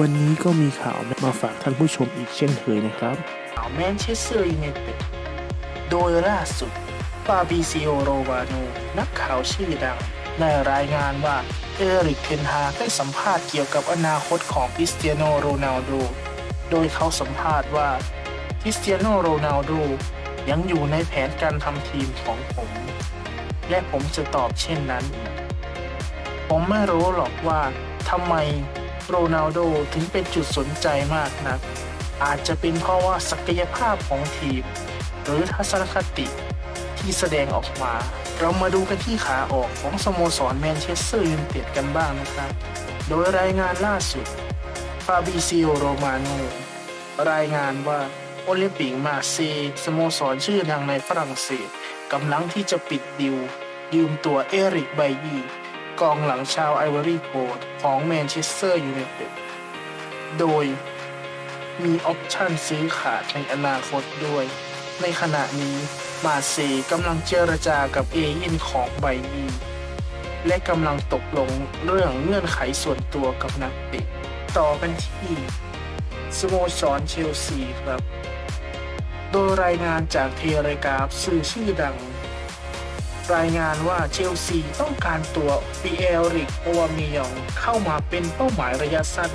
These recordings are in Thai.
วันนี้ก็มีข่าวมาฝากท่านผู้ชมอีกเช่นเคยนะครับข่าวแมนเชสเตอร์ยูไนเต็ดโดยล่าสุดฟาบิซิโอโรวาโนนักข่าวชื่อดังได้รายงานว่าเอริกเทนฮาได้สัมภาษณ์เกี่ยวกับอนาคตของคริสเตียโนโรนัลโดโดยเขาสัมภาษณ์ว่าคริสเตียโนโรนัลโดยังอยู่ในแผนการทำทีมของผม และผมจะตอบเช่นนั้น ผมไม่รู้หรอกว่าทำไม โรนัลโดถึงเป็นจุดสนใจมากนัก อาจจะเป็นเพราะว่าศักยภาพของทีม หรือทัศนคติที่แสดงออกมา เรามาดูกันที่ขาออกของสโมสรแมนเชสเตอร์ยูไนเต็ดกันบ้างนะครับ โดยรายงานล่าสุดฟาบิซิโอโรมาโนรายงานว่าโอลิมปิกมาเซสโมสรชื่อดังในฝรั่งเศสกำลังที่จะปิดดิวยืมตัวเอริกไบยี กองหลังชาวไอวอรี่โคสต์ของแมนเชสเตอร์ยูไนเต็ด โดยมีออปชั่นซื้อขาดในอนาคตด้วย ในขณะนี้มาเซกำลังเจรจากับเอเย่นของไบยีและกำลังตกลงเรื่องเงื่อนไขส่วนตัวกับนักเตะต่อกันที่สโมสรเชลซีครับ โดยรายงานจากเทเลกราฟสื่อชื่อดัง รายงานว่าเชลซีต้องการตัวปีเอริกโอวาเมียงเข้ามาเป็นเป้าหมายระยะสั้น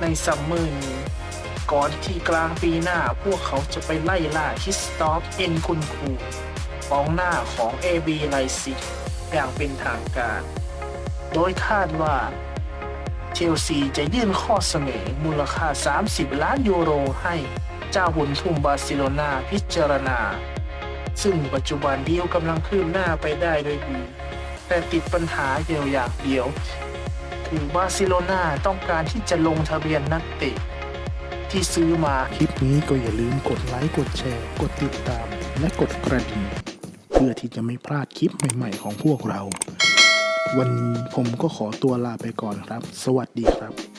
ในซัมเมอร์นี้ก่อนที่กลางปีหน้าพวกเขาจะไปไล่ล่าคิสตอฟเอ็นคุนคูกองหน้าของ AB ไลซิกอย่างเป็นทางการ โดยคาดว่าเชลซีจะยื่นข้อเสนอมูลค่า 30 ล้านยูโรให้เจ้าบุญทุ่มบาร์เซโลนาพิจารณา ซึ่งปัจจุบันดีลกำลังคืบหน้าไปได้โดยดี แต่ติดปัญหาเดียวอย่างเดียว คือบาร์เซโลนาต้องการที่จะลงทะเบียนนักเตะที่ซื้อมาคลิปนี้ก็อย่าลืมกดไลค์กดแชร์ กดติดตาม และกดกระดิ่งเพื่อที่จะไม่พลาดคลิปใหม่ๆของพวกเรา วันนี้ผมก็ขอตัวลาไปก่อนครับ สวัสดีครับ